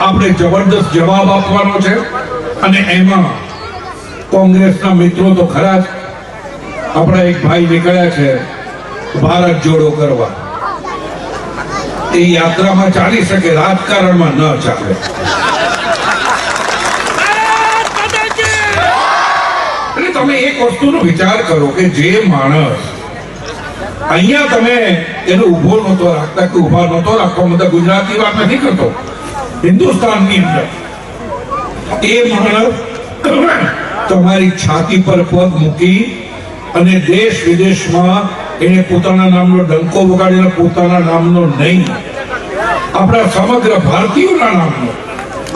આપણે જબરદસ્ત જવાબ આપવાનો છે. અને એમાં કોંગ્રેસના મિત્રો તો ખરા જ આપણા એક ભાઈ નીકળ્યા છે, ભારત જોડો કરવા. એ યાત્રામાં ચાલી શકે, રાજકારણમાં ન ચાલે. એટલે તમે એક વસ્તુનો વિચાર કરો કે જે માણસ અહીંયા તમે એને ઊભો નહોતો રાખતા કે ઊભા નહોતો રાખવા, મતલબ ગુજરાતી વાત નથી કરતો. હિન્દુસ્તાનની અંદર. એ માણસ તમારી છાતી પર પગ મૂકી અને દેશ વિદેશમાં એને પોતાના નામનો ડંકો વગાડીને પોતાના નામનો નહીં. આપણા સમગ્ર ભારતીયોના નામનો.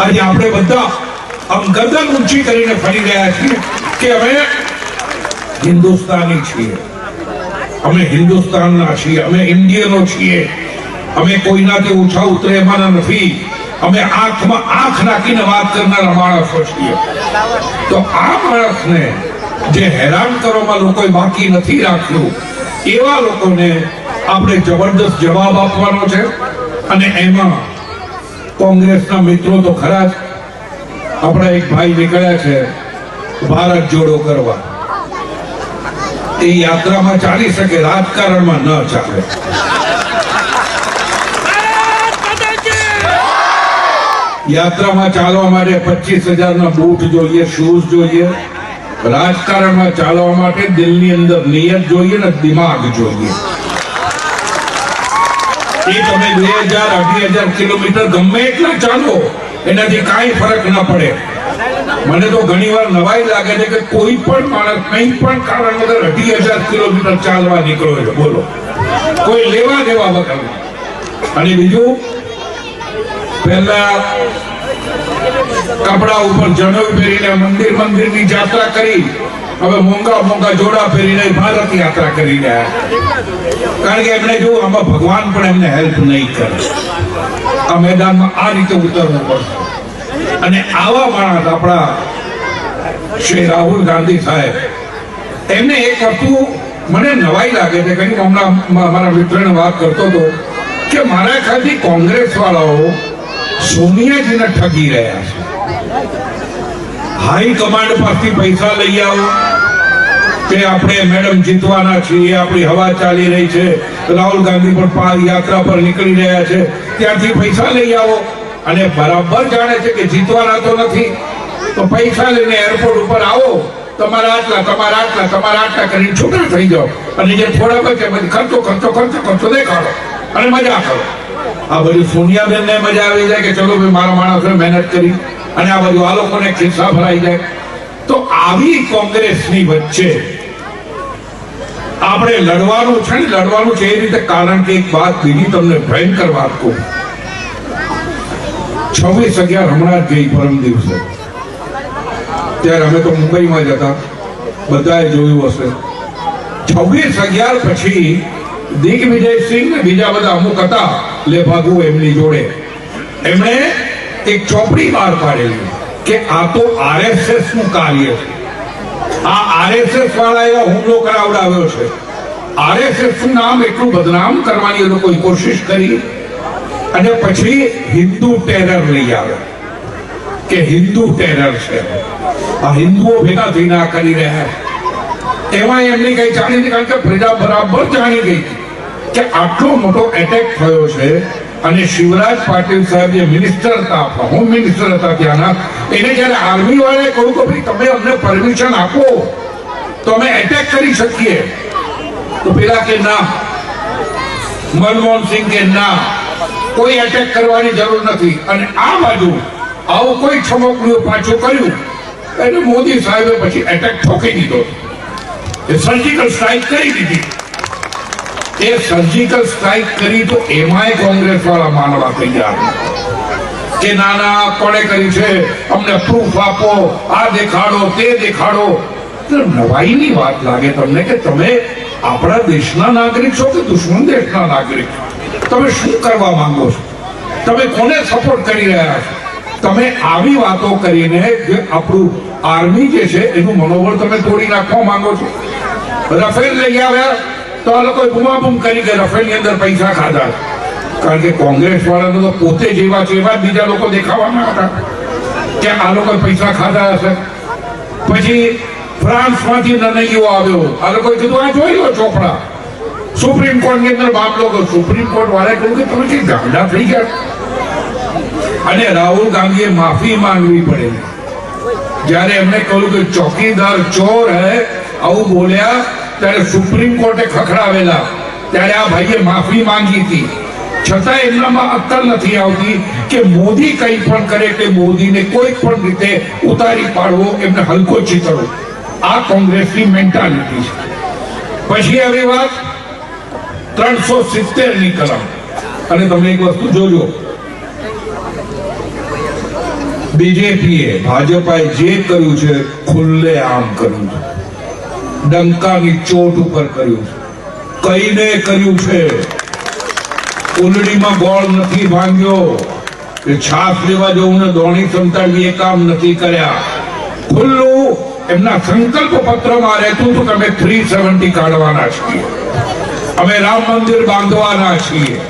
આજે આપણે બધા આમ ગરદન ઊંચી કરીને ફરી રહ્યા છીએ કે અમે હિન્દુસ્તાની છીએ. અમે હિન્દુસ્તાનના છીએ, અમે ઇન્ડિયનો છીએ. અમે કોઈનાથી ઓછા ઉતરે એમાંના નથી. અમે આંખમાં આંખ નાખીને વાત કરનારા માણસો છીએ. તો આ માણસને જે હેરાન કરવામાં લોકોએ બાકી નથી રાખ્યું, એવા લોકોને આપણે જબરદસ્ત જવાબ આપવાનો છે. અને એમાં કોંગ્રેસના મિત્રો તો ખરા જ આપણા એક ભાઈ નીકળ્યા છે, ભારત જોડો કરવા. એ યાત્રામાં ચાલી શકે, રાજકારણમાં ન ચાલે. યાત્રામાં ચાલવા માટે પચીસ હજારના બૂટ જોઈએ શૂઝ જોઈએ. રાજકારણમાં ચાલવા માટે દિલની અંદર નિયત જોઈએ ને દિમાગ જોઈએ. એ તમે બે હજાર, અઢી હજાર કિલોમીટર ગમે એટલા ચાલો, એનાથી કાંઈ ફરક ન પડે. મને તો ઘણી વાર નવાઈ લાગે છે કે કોઈ પણ માણસ કંઈ પણ કારણ વગર અઢી હજાર કિલોમીટર ચાલવા નીકળ્યો છે બોલો. કોઈ લેવા દેવા વગર. અને બીજું પહેલા કપડા ઉપર જનોઈ પહેરીને મંદિર મંદિરની યાત્રા કરી. હવે મોંઘા મોંઘા જોડા પહેરીને ભારત યાત્રા કરી રહ્યા કારણ કે એમણે જોયું, આમાં ભગવાન પણ એમને હેલ્પ નહીં કરે. આ મેદાનમાં આ રીતે ઉતરવું પડશે. અને આવા માણસ આપણા શ્રી રાહુલ ગાંધી સાહેબ, એમને એક હતું મને નવાઈ લાગે છે. કંઈક હમણાં મારા મિત્રને વાત કરતો હતો કે મારા ખ્યાલથી કોંગ્રેસ વાળાઓ સોનિયાજીને ઠગી રહ્યા છે. હાઈ કમાન્ડ પરથી પૈસા લઈ આવો. કે આપણે મેડમ જીતવાના છીએ આપણી હવા ચાલી રહી છે. રાહુલ ગાંધી પણ પાદ યાત્રા પર નીકળી રહ્યા છે. ત્યાંથી પૈસા લઈ આવો. અને બરાબર જાણે છે કે જીતવાના તો નથી. તો પૈસા લઈને એરપોર્ટ ઉપર આવો. તમારા આટલા તમારા આટલા તમારા આટલા કરીને છૂટા થઈ જાઓ. અને જે થોડા બચે પછી ખર્ચો ખર્ચો ખર્ચો ખર્ચો દેખાડો. અને મજા કરો. આ બધું સોનિયાબેન ને મજા આવી જાય કે ચલો ભાઈ, મારા માણસોએ મહેનત કરી અને આ બધું આ લોકોને ખિસ્સા ભરાઈ જાય. તો આવી કોંગ્રેસની વચ્ચે આપણે લડવાનું છે ને, લડવાનું છે એ રીતે કારણ કે એક વાત બીજી તમને ભયંકર વાત કહું. છવ્વીસ અગિયાર હમણાં જ ગઈ પરમ દિવસે. ત્યારે અમે તો મુંબઈમાં જ હતા. બધાએ જોયું હશે. છવ્વીસ અગિયાર પછી દિગ્વિજયસિંહ ને બીજા બધા અમુક હતા. લેભાગુ એમની જોડે. એમણે એક ચોપડી બહાર પાડેલી કે આ તો આરએસએસનું કાર્ય છે. આ આરએસએસ વાળાએ હુમલો કરાવડાવ્યો છે. આરએસએસનું નામ એટલું બદનામ કરવાની એ લોકોએ કોશિશ કરી અને પછી હિન્દુ ટેરર લઈ આવ્યા. કે હિન્દુ ટેરર છે. આ હિન્દુઓ ભેગા થઈને આ કરી રહ્યા એમાં એમની કઈ જાણી કારણ કે પ્રજા બરાબર જાણી ગઈ. કે આટલો મોટો એટેક થયો છે અને શિવરાજ પાટીલ સાહેબ જે મિનિસ્ટર હતા હોમ મિનિસ્ટર હતા ત્યાંના, એને જ્યારે આર્મી વાળાએ કહ્યું કે ભાઈ તમે અમને પરમિશન આપો, તો અમે એટેક કરી શકીએ. તો પેલા કે ના, મનમોહન સિંહ કે ના, કોઈ એટેક કરવાની જરૂર નથી. અને આ બાજુ આવું કોઈ છમકડું પાછું કર્યું એટલે મોદી સાહેબે પછી એટેક ઠોકી દીધો. એ સર્જિકલ સ્ટ્રાઇક કરી દીધી. એ સર્જિકલ સ્ટ્રાઇક કરી તો એમાંય કોંગ્રેસ વાળા માનવા તૈયાર. કે ના ના કોણે કરી છે? અમને પ્રૂફ આપો, આ દેખાડો, તે દેખાડો. નવાઈની વાત લાગે તમને કે તમે આપણા દેશના નાગરિક છો કે દુશ્મન દેશના નાગરિક? તમે શું કરવા માંગો છો? તમે કોને સપોર્ટ કરી રહ્યા છો? તમે આવી વાતો કરીને જે આપણું આર્મી જે છે, એનું મનોબળ તમે તોડી નાખવા માંગો છો? રફેલ લઈ આવ્યા? તો આ લોકોએ બુમાબુમ કરી કે રફેલની અંદર પૈસા ખાધા કારણ કે કોંગ્રેસ વાળાનો તો પોતે જેવા છે એવા જ બીજા લોકો દેખાવાના હતા કે આ લોકો પૈસા ખાધા હશે પછી ફ્રાન્સમાંથી નિર્ણયો આવ્યો. આ લોકોએ કીધું, આ જોઈ લો ચોપડા. સુપ્રીમ કોર્ટની અંદર મામલો ગયો. સુપ્રીમ કોર્ટ વાળાએ કહ્યું કે, તમે જે ગાંડા થઈ ગયા. અને રાહુલ ગાંધીએ માફી માંગવી પડે. જ્યારે એમને કહ્યું કે, ચોકીદાર ચોર હે, આવું બોલ્યા ત્યારે સુપ્રીમ કોર્ટે ખખડાવેલા. ત્યારે આ ભાઈએ માફી માંગી હતી. છતાં એમનામાં અક્કલ નથી આવતી કે મોદી કંઈ પણ કરે કે મોદીને કોઈ પણ રીતે ઉતારી પાડવો એમને હલકો ચિતરવો આ કોંગ્રેસની મેન્ટાલિટી છે. પછી આવી વાત ત્રણસો સિત્તેરની કલમ. અને તમે એક વસ્તુ જોજો. બીજેપીએ ભાજપાએ જે કર્યું છે ખુલ્લે આમ કર્યું છે. ડંકાની ચોટ ઉપર કર્યું કઈને કર્યું છે ઉલડીમાં ગોળ નથી ભાંગ્યો, કે છાપ લેવા જવું ને દોણી સંતાડવી એ કામ નથી કર્યા. ખુલ્લું એમના સંકલ્પ પત્રમાં રહેતું હતું કે થ્રી સેવન્ટી કાઢવાના છીએ. અમે રામ મંદિર બાંધવાના છીએ.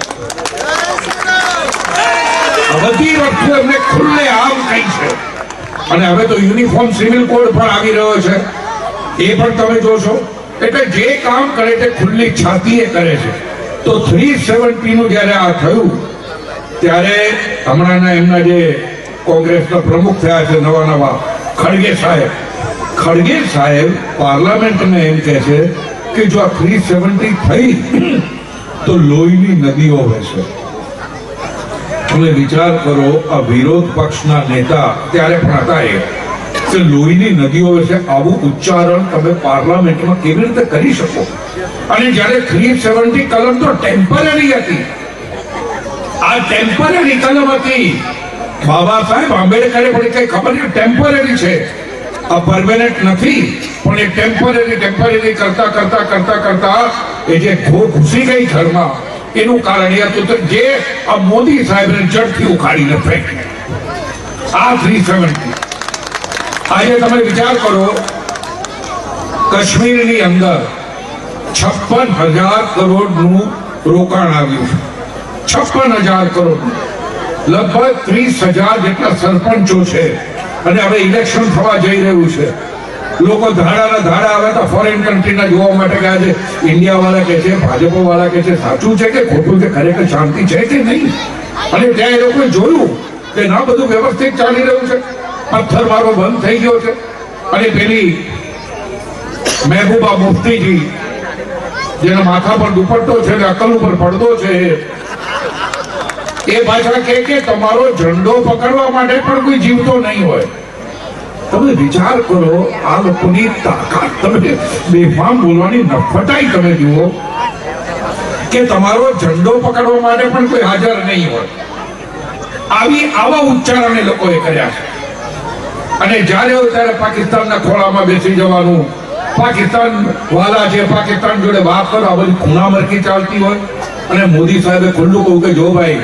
બધી વસ્તુ એમને ખુલ્લે આમ કહી છે. અને હવે તો યુનિફોર્મ સિવિલ કોડ પણ આવી રહ્યો છે. એ પણ તમે જોશો. એટલે જે કામ કરે તે ખુલ્લી છાતીએ કરે છે. તો થ્રી સેવન્ટી નું જ્યારે આ થયું, ત્યારે હમણાંના એમના જે કોંગ્રેસના પ્રમુખ થયા છે, નવા નવા ખડગે સાહેબ. ખડગે સાહેબ પાર્લામેન્ટને એમ કહે છે કે જો આ થ્રી સેવન્ટી થઈ, તો લોહીની નદીઓ વહેશે. તમે વિચાર કરો, આ વિરોધ પક્ષના નેતા ત્યારે પણ હતા એ. કે લોહીની નદીઓ વિશે આવું ઉચ્ચારણ તમે પાર્લામેન્ટમાં કેવી રીતે કરી શકો? અને જ્યારે થ્રી સેવન્ટી કલમ તો ટેમ્પરરી હતી. આ ટેમ્પરરી કલમ હતી બાબા સાહેબ આંબેડકરે પણ કઈ ખબર નહીં ટેમ્પરરી છે. આ પરમેનન્ટ નથી, પણ એ ટેમ્પરરી ટેમ્પરરી કરતા કરતા કરતા કરતા એ જે ઘો ઘૂસી ગઈ ઘરમાં, એનું કારણ એ હતું જે આ મોદી સાહેબને જડથી ઉખાડીને ફેંકી. આ થ્રી સેવન્ટી. આજે તમે વિચાર કરો, કાશ્મીરની અંદર છપ્પન હજાર કરોડનું રોકાણ આવ્યું છે. છપ્પન હજાર કરોડ લગભગ ત્રીસ હજાર જેટલા સરપંચો છે. અને હવે ઇલેક્શન થવા જઈ રહ્યું છે. લોકો ધાડાના ધાડા આવે તો ફોરેન કન્ટ્રીના જોવા માટે ગયા છે ઇન્ડિયા વાળા કે છે ભાજપો વાળા કે છે, સાચું છે કે ખોટું છે? ખરેખર શાંતિ છે કે નહીં? અને ત્યાં એ લોકોએ જોયું કે ના, બધું વ્યવસ્થિત ચાલી રહ્યું છે. પથ્થર મારો બંધ થઈ ગયો છે. અને પેલી મહેબૂબા મુફ્તીજી, જેના માથા પર દુપટ્ટો છે અને અકલ ઉપર પડદો છે, એ પાછા કે કે તમારો ઝંડો પકડવા માટે પણ કોઈ જીવતો નહીં હોય. તમે વિચાર કરો, આ લોકોની તાકાત તમે બેફામ બોલવાની નફટાઈ તમે જુઓ કે તમારો ઝંડો પકડવા માટે પણ કોઈ હાજર નહીં હોય. આવી આવા ઉચ્ચારણ એ લોકોએ કર્યા છે. અને જ્યારે હોય ત્યારે પાકિસ્તાનના ખોળામાં બેસી જવાનું, પાકિસ્તાન વાલા છે, પાકિસ્તાન જોડે વાત કરો, આ બધી ખૂણામરકી ચાલતી હોય. અને મોદી સાહેબે ખુલ્લું કહ્યું કે, જો ભાઈ,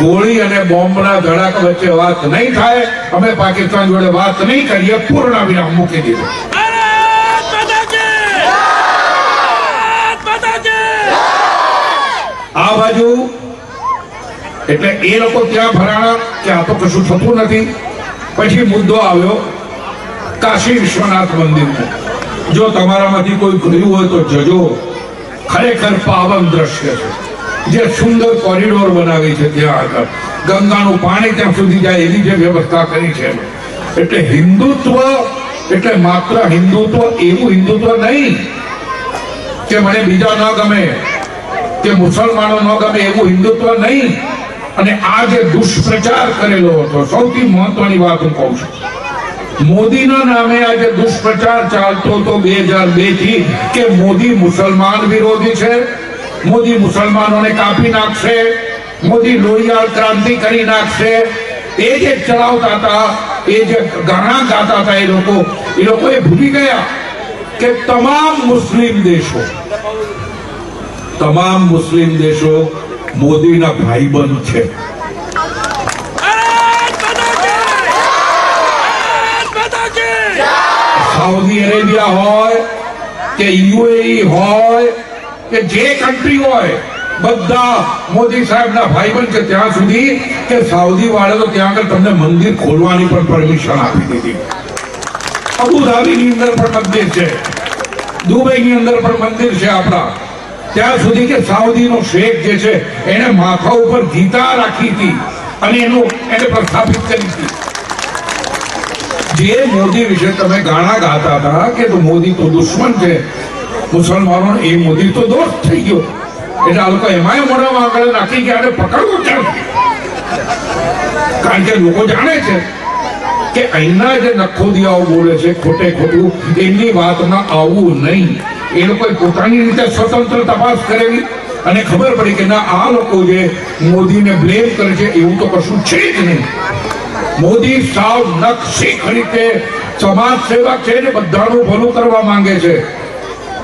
ગોળી અને બોમ્બના ધડાક વચ્ચે વાત નહીં થાય, અમે પાકિસ્તાન જોડે વાત નહીં કરીએ પૂર્ણ વિરામ મૂકી દીધું. આ બાજુ, એટલે એ લોકો ત્યાં ભરાણા કે આ તો કશું થતું નથી. પછી મુદ્દો આવ્યો, કાશી વિશ્વનાથ મંદિરનો. જો તમારામાંથી કોઈ ગયું હોય તો જજો. ખરેખર પાવન દ્રશ્ય છે. જે સુંદર કોરિડોર બનાવી છે ત્યાં આગળ. ગંગાનું પાણી ત્યાં સુધી જાય એવી જે વ્યવસ્થા કરી છે. એટલે હિન્દુત્વ, એટલે માત્ર હિન્દુત્વ, એવું હિન્દુત્વ નહીં. કે મને બીજા ન ગમે, કે મુસલમાનો ન ગમે, એવું હિન્દુત્વ નહીં. અને આ જે દુષ્પ્રચાર કરેલો હતો, સૌથી મહત્વની વાત હું કહું છું. મોદીના નામે આજે દુષ્પ્રચાર ચાલતો હતો બે હજાર બેથી, કે મોદી મુસલમાન વિરોધી છે, મોદી મુસલમાનોને કાપી નાખશે, મોદી લોહિયાળ ક્રાંતિ કરી નાખશે. એ જે ચલાવતા હતા, એ જે ગાણા ગાતા હતા એ લોકો એ લોકો એ ભૂલી ગયા કે તમામ મુસ્લિમ દેશો, તમામ મુસ્લિમ દેશો મોદીના ભાઈબંધ છે. સાઉદી અરેબિયા હોય કે યુએઈ હોય કે જે કન્ટ્રી હોય, બધા મોદી સાહેબના ભાઈબંધ છે ત્યાં સુધી કે સાઉદી વાળા તો ત્યાં આગળ તમને મંદિર ખોલવાની પણ પરમિશન આપી દીધી. અબુધાબીની અંદર પણ મંદિર છે. દુબઈની અંદર પણ મંદિર છે આપણા. ત્યાં સુધી કે સાઉદીનો શેખ જે છે, એને માથા ઉપર ગીતા રાખી હતી અને એનું એને પ્રસ્થાપિત કરી હતી. જે મોદી વિશે તમે ગાણા ગાતા હતા કે મોદી તો દુશ્મન છે, મુસલમાનો એ મોદી તો દોસ્ત થઈ ગયો. એટલે આ લોકો એમાંય મોઢામાં આગળ નાખી કે આને પકડવું ચાલશે કારણ કે લોકો જાણે છે કે અહીંના જે નખોદિયાઓ બોલે છે, ખોટે ખોટું, એમની વાતમાં આવવું નહીં. એ લોકોએ પોતાની રીતે સ્વતંત્ર તપાસ કરેલી અને ખબર પડી કે ના, આ લોકો જે મોદીને બ્લેમ કરે છે, એવું તો કશું છે જ નહીં. મોદી સાવ નકશીખ રીતે સમાજ સેવક છે ને, બધાનું ભલું કરવા માંગે છે.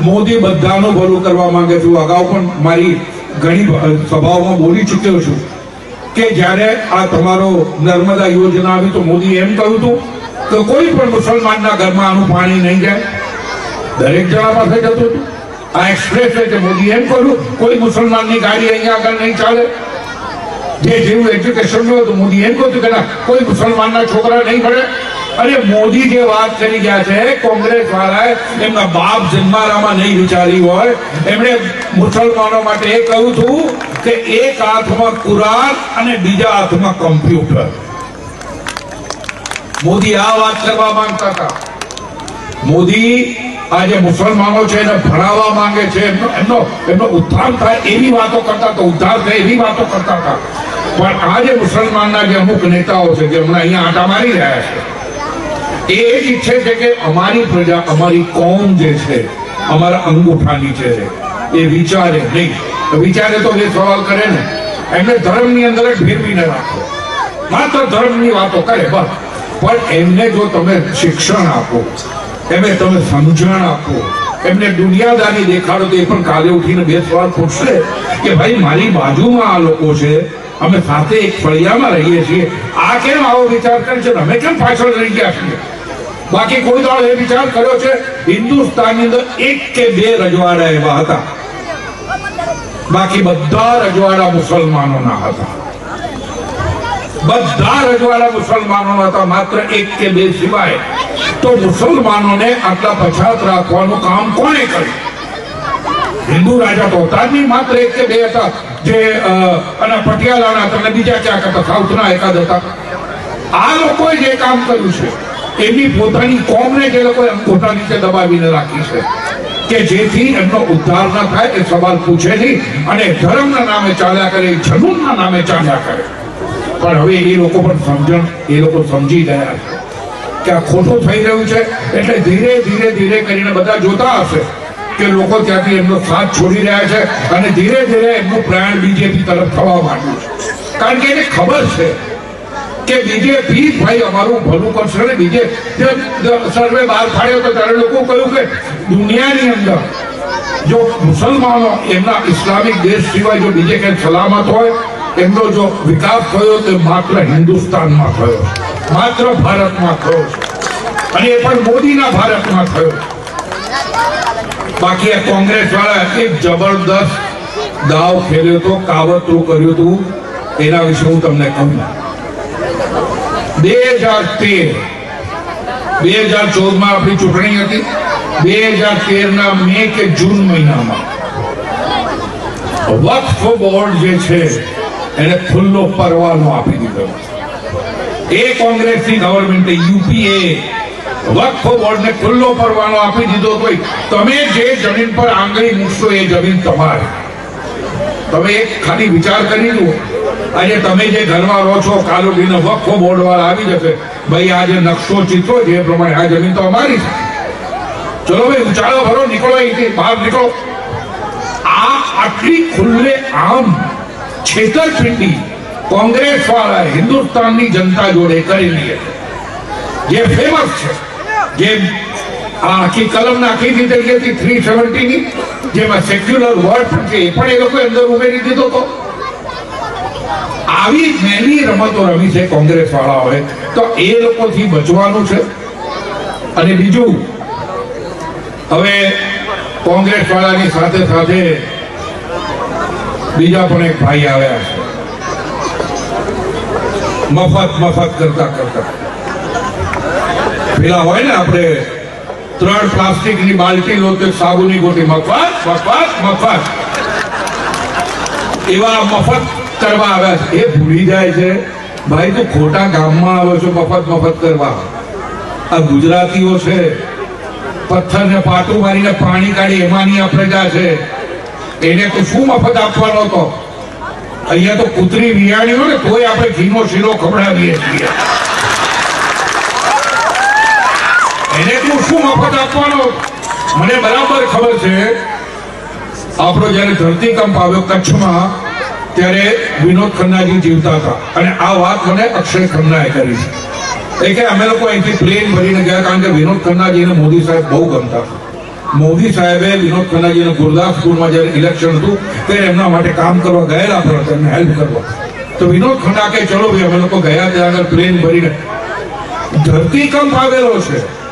મોદી બધાનું ભલું કરવા માંગે છે. અગાઉ પણ મારી ઘણી સભાઓમાં બોલી ચૂક્યો છું કે જ્યારે આ તમારો નર્મદા યોજના આવી તો મોદી એમ કહ્યું હતું કે કોઈ પણ મુસલમાનના ઘરમાં આનું પાણી નહીં જાય. દરેક જણા પાસે જતું હતું. આ એક્સપ્રેસ છે. મોદી એમ કહ્યું, કોઈ મુસલમાનની ગાડી અહીંયા આગળ નહીં ચાલે. જે જેવું એજ્યુકેશનનું હતું, મોદી એમ કહ્યું કે ના, કોઈ મુસલમાનના છોકરા નહીં ભણે. અરે, મોદી જે વાત કરી ગયા છે, કોંગ્રેસ વાળાએ એમના બાપ જન્મારામાં નહીં વિચારી હોય. એમણે મુસલમાનો માટે એ કહ્યું હતું કે એક હાથમાં કુરાન અને બીજા હાથમાં કમ્પ્યુટર મોદી આ વાત કરવા માંગતા હતા. મોદી આજે મુસલમાનો છે એને ભણાવવા માંગે છે, એમનો એમનો એમનો થાય એવી વાતો કરતા હતા, ઉદ્ધાર થાય એવી વાતો કરતા હતા. પણ આજે મુસલમાનના જે અમુક નેતાઓ છે, જે હમણાં અહીંયા આટા મારી રહ્યા છે, એ જ ઈચ્છે છે કે અમારી પ્રજા, અમારી કોમ જે છે, અમારા અંગૂઠા નીચે છે એ વિચારે નહીં. વિચારે તો જે સવાલ કરે ને, એમને ધર્મની અંદર જ ભેરવીને રાખો. માત્ર ધર્મની વાતો કરે, બસ. પણ એમને જો તમે શિક્ષણ આપો એમને તમે સમજણ આપો. એમને દુનિયાદારી દેખાડો તો એ પણ કાલે ઉઠીને બે સવાલ પૂછશે કે ભાઈ, મારી બાજુમાં આ લોકો છે, અમે સાથે એક ફળિયામાં રહીએ છીએ. આ કેમ આવો વિચાર કરે છે? અમે કેમ પાછળ રહી ગયા છીએ? બાકી કોઈ દાડો એ વિચાર કર્યો છે, હિન્દુસ્તાનની અંદર એક કે બે રજવાડા એવા હતા. બાકી બધા રજવાડા મુસલમાનોના હતા. બધા રજવાડા મુસલમાનોના હતા, માત્ર એક કે બે સિવાય. તો મુસલમાનોને આટલા પછાત રાખવાનું કામ કોણે કર્યું? હિન્દુ રાજા તો હતા નહીં, માત્ર એક કે બે હતા. જે અને પટિયાલાના હતા બીજા ક્યાંક હતા, સાઉથના એકાદ હતા. આ લોકોએ જે કામ કર્યું છે, એમની પોતાની કોમને જે લોકોએ પોતાની રીતે દબાવીને રાખી છે, કે જેથી એમનો ઉદ્ધાર ન થાય, એ સવાલ પૂછે નહીં, અને ધર્મના નામે ચાલ્યા કરે જનૂનના નામે ચાલ્યા કરે. પણ હવે એ લોકો પણ સમજણ, એ લોકો સમજી ગયા છે. કે આ ખોટું થઈ રહ્યું છે એટલે ધીરે ધીરે ધીરે કરીને બધા જોતા હશે કે લોકો ત્યાંથી એમનો સાથ છોડી રહ્યા છે અને ધીરે ધીરે એમનું પ્રયાણ બીજેપી તરફ થવા માંડ્યું છે. કારણ કે એને ખબર છે કે બીજેપી ભાઈ અમારું ભલું કરશે ને બીજે સર્વે બહાર પાડ્યો તો ત્યારે લોકો કહ્યું કે દુનિયાની અંદર જો મુસલમાનો એમના ઇસ્લામિક દેશ સિવાય જો બીજે ક્યાંય સલામત હોય એમનો જો વિકાસ થયો તે માત્ર હિન્દુસ્તાનમાં થયો. માત્ર ભારતમાં થયો અને એ પણ મોદીના ભારતમાં થયો. બાકી આ કોંગ્રેસ વાળા એક જબરદસ્ત દાવ ખેલ્યો હતો કાવતરું કર્યું હતું એના વિશે હું તમને કહું. બે હજાર તેર, બે હજાર ચૌદમાં આપણી ચૂંટણી હતી. બે હજાર તેર ના મે કે જૂન મહિનામાં. વક્ફ બોર્ડ જે છે એને ખુલ્લો પરવાનો આપી દીધો. એ કોંગ્રેસની ગવર્મેન્ટે યુપીએ વક્ફ બોર્ડને ખુલ્લો પરવાનો આપી દીધો તો તમે જે જમીન પર આંગળી મૂકશો એ જમીન તમારી. તમે એક ખાલી વિચાર કરી લો. આજે તમે જે ઘરમાં રહો છો કાલુડીનો વક્ફ બોર્ડ વાળા આવી જશે. ભાઈ, આ જે નકશો ચિત્રો છે, એ પ્રમાણે આ જમીન તો અમારી છે. ચલો ભાઈ ઉચાળો ભરો, નીકળો અહીંથી, બહાર નીકળો. આ આટલી ખુલ્લે આમ છેતરપિંડી કોંગ્રેસ વાળા હિન્દુસ્તાનની જનતા જોડે કરેલી જે ફેમસ છે, જે આખી કલમ નાખી દીધેલી હતી થ્રી સેવન્ટીની જેમાં સેક્યુલર વર્ડ પણ છે, એ પણ એ લોકો અંદર ઉમેરી દીધો તો આવી મેલી રમતો રમી છે કોંગ્રેસ વાળાઓએ તો એ લોકોથી બચવાનું છે. અને બીજું, હવે કોંગ્રેસ વાળાની સાથે સાથે બીજા પણ એક ભાઈ આવ્યા છે. મફત મફત કરતા કરતા. પેલા હોય ને આપણે ત્રણ પ્લાસ્ટિકની બાલટી લો તો સાબુની ગોટી મફત મફત મફત. એવા મફત કરવા આવ્યા છે. એ ભૂલી જાય છે. ભાઈ, તું ખોટા ગામમાં આવ્યો છો, મફત મફત કરવા. આ ગુજરાતીઓ છે. પથ્થરને પાટું મારીને પાણી કાઢી એમાંની આ પ્રજા છે. એને તો શું મફત આપવાનો હતો? અહીંયા તો કૂતરી વિયાણી હોય ને, તોય આપણે ઘીનો શીરો ખવડાવીએ છીએ. એને તું શું મફત આપવાનો? મને બરાબર ખબર છે, આપણો જ્યારે ધરતીકંપ આવ્યો કચ્છમાં, ત્યારે વિનોદ ખન્નાજી જીવતા હતા. અને આ વાત મને અક્ષય ખન્નાએ કરી છે. એ અમે લોકો અહીંથી પ્લેન ભરીને ગયા, કારણ કે વિનોદ ખન્નાજીને મોદી સાહેબ બહુ ગમતા હતા. મોદી સાહેબે વિનોદ ખન્નાજીને ગુરદાસપુરમાં જ્યારે ઇલેક્શન હતું, ત્યારે એમના માટે કામ કરવા ગયેલા હતા હેલ્પ કરવા. તો વિનોદ ખન્ના કે, ચલો ભાઈ, અમે લોકો ગયા ત્યાં આગળ પ્લેન ભરીને. ધરતીકંપ આવેલો છે.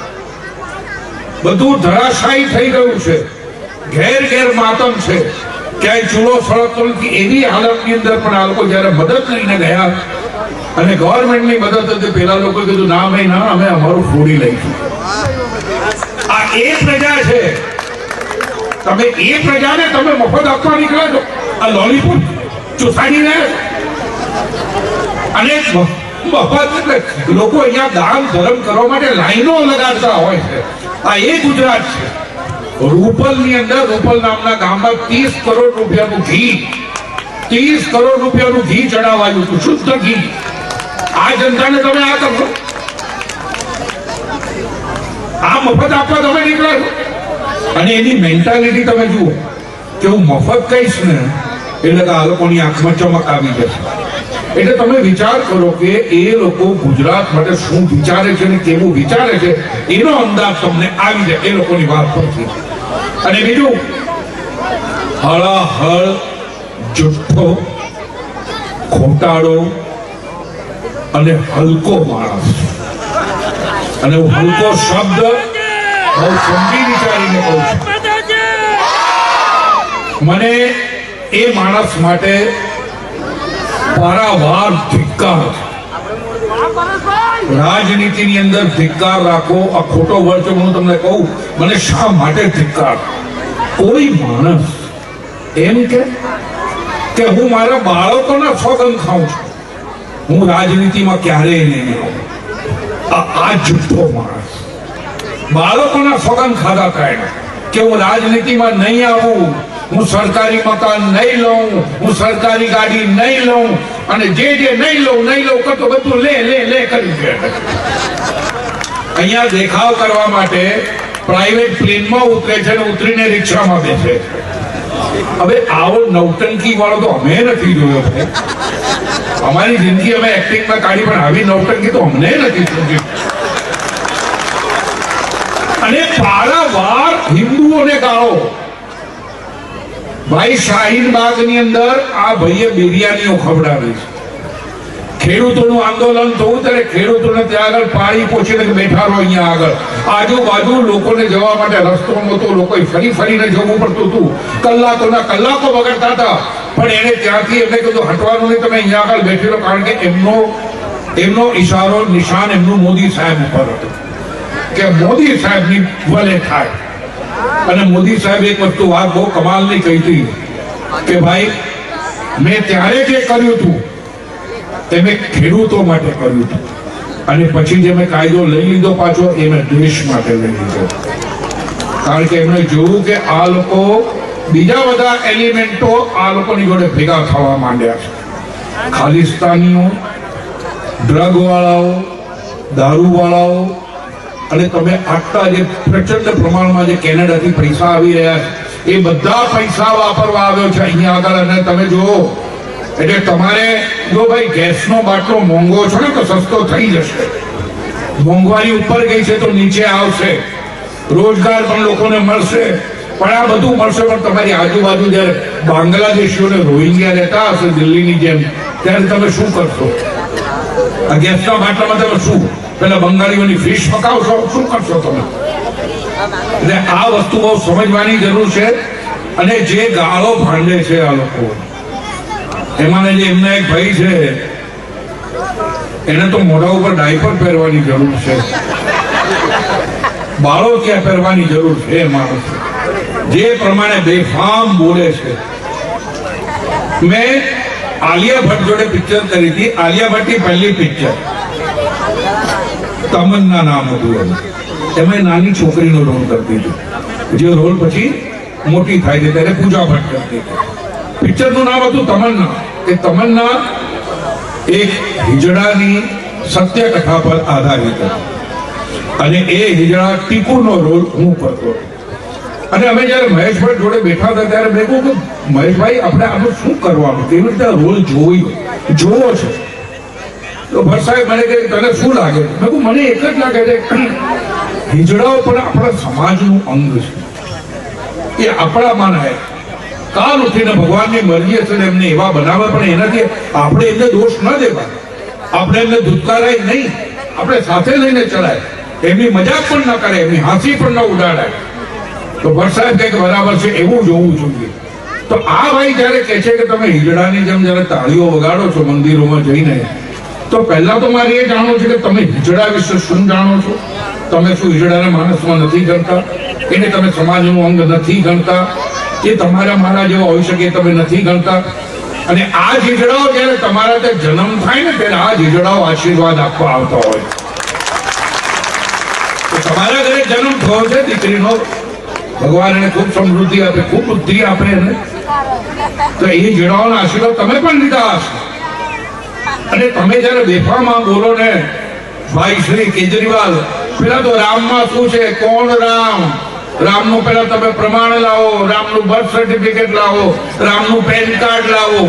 બધું ધરાશાયી થઈ ગયું છે. ઘેર ઘેર માતમ છે. ક્યાંય ચૂલો સળગતો એવી હાલતની અંદર પણ આ લોકો જ્યારે મદદ લઈને ગયા અને ગવર્મેન્ટની મદદ હતી. પેલા લોકો કીધું, ના ભાઈ, ના, અમે અમારું ફોડી લઈશું. આ એ પ્રજા છે. તમે એ પ્રજાને તમે મફત આપવા નીકળ્યા છો. આ લોલીપોપ ચૂસાડી રહ્યા છો. અને મફત લોકો અહીંયા દાન ધર્મ કરવા માટે લાઈનો લગાડતા હોય છે. આ એ ગુજરાત છે. રૂપલની અંદર, રૂપલ નામના ગામમાં ત્રીસ કરોડ રૂપિયાનું ઘી, ત્રીસ કરોડ રૂપિયાનું ઘી ચડાવાયું હતું, શુદ્ધ ઘી. આ જનતાને તમે આ કરો. આ મફત આપવા તમે નીકળ્યા અને એની મેન્ટાલિટી તમે જુઓ, કે હું મફત કહીશ ને, એટલે આ લોકોની આંખમાં ચમક આવી જશે. એટલે તમે વિચાર કરો કે એ લોકો ગુજરાત માટે શું વિચારે છે ને કેવું વિચારે છે, એનો અંદાજ તમને આવી જાય, એ લોકોની વાત પરથી અને બીજું, હળાહળ જુઠ્ઠો, ખોટાડો અને હલકો માણસ. અને હું હલકો શબ્દ બહુ સમજી વિચારીને કહું છું. મને એ માણસ માટે પારાવાર ધિક્કાર. રાજનીતિની અંદર ધિક્કાર રાખો, આ ખોટો વર્ડ છે હું તમને કહું, મને શા માટે ધિક્કાર? કોઈ માણસ એમ કે કે હું મારા બાળકોના સોગંદ ખાઉં છું. હું રાજનીતિમાં ક્યારેય નહીં આ જુઠ્ઠો માણસ. બાળકોના ફગન ખાધા થાય કે હું રાજનીતિમાં નહીં આવું, હું સરકારી મકાન નહીં લઉં, હું સરકારી ગાડી નહીં લઉં અને જે જે નહીં લઉં નહીં લઉં કરતો બધું લે લે લે કરી દે. અહીંયા દેખાવ કરવા માટે પ્રાઇવેટ પ્લેનમાં ઉતરે છે અને ઉતરીને રિક્ષામાં બેસે છે. હવે આવો નવટંકી વાળો તો અમે નથી જોયો અમારી જિંદગી અમે એક્ટિંગમાં કાઢી, પણ આવી નવટંકી તો અમને નથી જોઈ. અને પારાવાર હિન્દુઓને ગાળો. ભાઈ શાહીન બાગની અંદર આ ભાઈએ બિરિયાનીઓ ખવડાવી છે. ખેડૂતોનું આંદોલન થયું ત્યારે ખેડૂતોને ત્યાં આગળ પાણી પહોંચીને બેઠા રહો અહીંયા આગળ. આજુબાજુ લોકોને જવા માટે રસ્તો નહોતો, લોકોએ ફરી ફરીને જવું પડતું હતું. કલાકોના કલાકો વગરતા હતા. પણ એને ત્યાંથી એમને કીધું હટવાનું નહીં, તમે અહીંયા આગળ બેઠી રહો, કારણ કે એમનો એમનો ઈશારો નિશાન એમનું મોદી સાહેબ ઉપર હતું. કે મોદી સાહેબની ભલે થાય. અને મોદી સાહેબ એક વસ્તુ વાત બહુ કમાલની કહી હતી કે ભાઈ, મેં ત્યારે જે કર્યું હતું તે મેં ખેડૂતો માટે કર્યું અને પછી જે મેં કાયદો લઈ લીધો પાછો, એ દેશ માટે લઈ લીધો. કારણ કે એમણે જોયું કે આ લોકો બીજા બધા એલિમેન્ટો આ લોકોની જોડે ભેગા થવા માંડ્યા છે. ખાલિસ્તાનીઓ ડ્રગ વાળાઓ દારૂ વાળાઓ અને તમે આટલા જે પ્રચંડ પ્રમાણમાં જે કેનેડાથી પૈસા આવી રહ્યા છે, એ બધા પૈસા વાપરવા આવ્યો છે અહીંયા આગળ. અને તમે જુઓ એટલે તમારે, જો ભાઈ ગેસનો બાટલો મોંઘો છે ને, તો સસ્તો થઈ જશે. મોંઘવારી ઉપર ગઈ છે તો નીચે આવશે. રોજગાર પણ લોકોને મળશે. પણ આ બધું મળશે, પણ તમારી આજુબાજુ જ્યારે બાંગ્લાદેશીઓને રોહિંગ્યા રહેતા હશે દિલ્હીની જેમ, ત્યારે તમે શું કરશો? આ ગેસના બાટલામાં તમે શું? પેલા બંગાળીઓની ફિશ પકાવશો? શું કરશો તમે? એટલે આ વસ્તુ બહુ સમજવાની જરૂર છે અને જે ગાળો ભાંડે છે આ લોકો. એમાં જે એમના એક ભાઈ છે, એને તો મોઢા ઉપર ડાયપર પહેરવાની જરૂર છે. બાળો ક્યાં પહેરવાની જરૂર છે માણસ. જે પ્રમાણે બેફામ બોલે છે. મેં આલિયા ભટ્ટ જોડે પિક્ચર કરી હતી. આલિયા ભટ્ટની પહેલી પિક્ચર તમન્ના નામ હતું એમાં નાની છોકરીનો રોલ કરતી હતી જે રોલ પછી મોટી થાય છે ત્યારે પૂજા ભટ્ટ કરતી હતી પિક્ચરનું નામ હતું તમન્ના. એ તમન્ના એક હિજડાની સત્ય કથા પર આધારિત અને એ હિજડા ટીપુનો રોલ હું કરતો અને અમે જ્યારે મહેશભાઈ જોડે બેઠા હતા ત્યારે મેં કહ્યું કે મહેશભાઈ, આપણે આનું શું કરવાનું? કેવી રીતે રોલ જોઈ જોવો છે. તો સાહેબ મને કહે, તને શું લાગે? છે?" મેં કહું મને એક જ લાગે છે હિજડાઓ પણ આપણા સમાજનું અંગ છે. એ આપણામાં રહે કાલ ઉઠીને ભગવાનની મરજી હશે એમને એવા બનાવે પણ એનાથી આપણે એમને દોષ ન દેવા આપણે એમને ધુતકારાય નહીં. આપણે સાથે લઈને ચલાય. એમની મજાક પણ ન કરે, એમની હાંસી પણ ન ઉડાડાય. તો સાહેબ કહે બરાબર છે એવું જોવું જોઈએ. તો આ ભાઈ જ્યારે કહે છે કે તમે હિજડાની જેમ જ્યારે તાળીઓ વગાડો છો મંદિરોમાં જઈને, તો પહેલા તો મારે એ જાણવું છે કે તમે હિજડા વિશે શું જાણો છો? તમે શું હિજડાને માણસમાં નથી ગણતા એને તમે સમાજનું અંગ નથી ગણતા એ તમારા મારા જેવા હોઈ શકે તમે નથી ગણતા. અને આ જ જયારે તમારા ત્યાં જન્મ થાય ને ત્યારે આ જ આશીર્વાદ આપવા આવતા હોય. તમારા ઘરે જન્મ થયો છે, દીકરીનો. ભગવાન એને ખૂબ સમૃદ્ધિ આપે, ખૂબ બુદ્ધિ આપે એને તો એ જીડાઓના આશીર્વાદ તમે પણ લીધા હશે. અને તમે જ્યારે બેફામાં બોલો ને, ભાઈ શ્રી કેજરીવાલ, પેલા તો રામમાં શું છે? કોણ રામ? રામનું પેલા તમે પ્રમાણ લાવો, રામનું બર્થ સર્ટિફિકેટ લાવો, રામનું પેન કાર્ડ લાવો.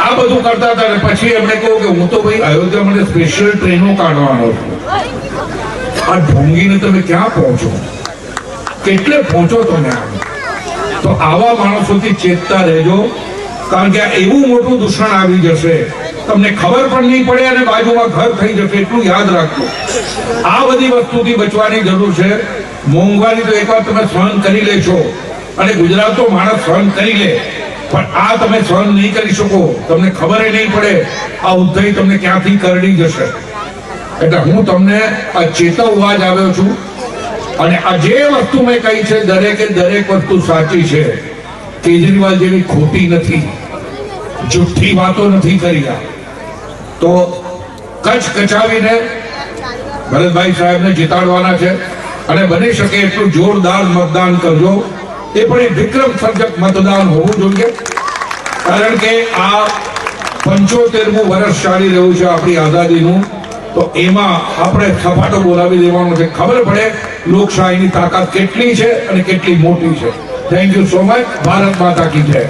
આ બધું કરતા હતા પછી એમણે કહ્યું કે હું તો ભાઈ અયોધ્યા માટે સ્પેશિયલ ટ્રેનો કાઢવાનો છું. આ ઢોંગીને તમે ક્યાં પહોંચો? કેટલે પહોંચો તમે આમ? તો આવા માણસોથી ચેતતા રહેજો, કારણ કે આ એવું મોટું દૂષણ આવી જશે તમને ખબર પણ નહીં પડે અને બાજુમાં ઘર થઈ જશે, એટલું યાદ રાખજો. આ બધી વસ્તુથી બચવાની જરૂર છે. મોંઘવારી તો એકવાર તમે સહન કરી લેશો અને ગુજરાતનો માણસ સહન કરી લે. પણ આ તમે સહન નહીં કરી શકો. તમને ખબર નહીં પડે. આ ઉદ્ધય તમને ક્યાંથી કરડી જશે. એટલે હું તમને આ ચેતવવા જ આવ્યો છું. અને આ જે વસ્તુ મેં કહી છે, દરેકે દરેક વસ્તુ સાચી છે. કેજરીવાલ જેવી ખોટી નથી. જુઠ્ઠી વાતો નથી કરી તો કચ્છ કચાવીને ભરતભાઈ સાહેબને જીતાડવાના છે અને બની શકે એટલું જોરદાર મતદાન કરજો. એ પણ એક વિક્રમ સર્જક મતદાન હોવું જોઈએ. કારણ કે આ પંચોતેરમું વર્ષ ચાલી રહ્યું છે આપણી આઝાદીનું. તો એમાં આપણે સપાટો બોલાવી દેવાનો છે. ખબર પડે લોકશાહીની તાકાત કેટલી છે અને કેટલી મોટી છે. Thank you so much Bharat Mata કી જય.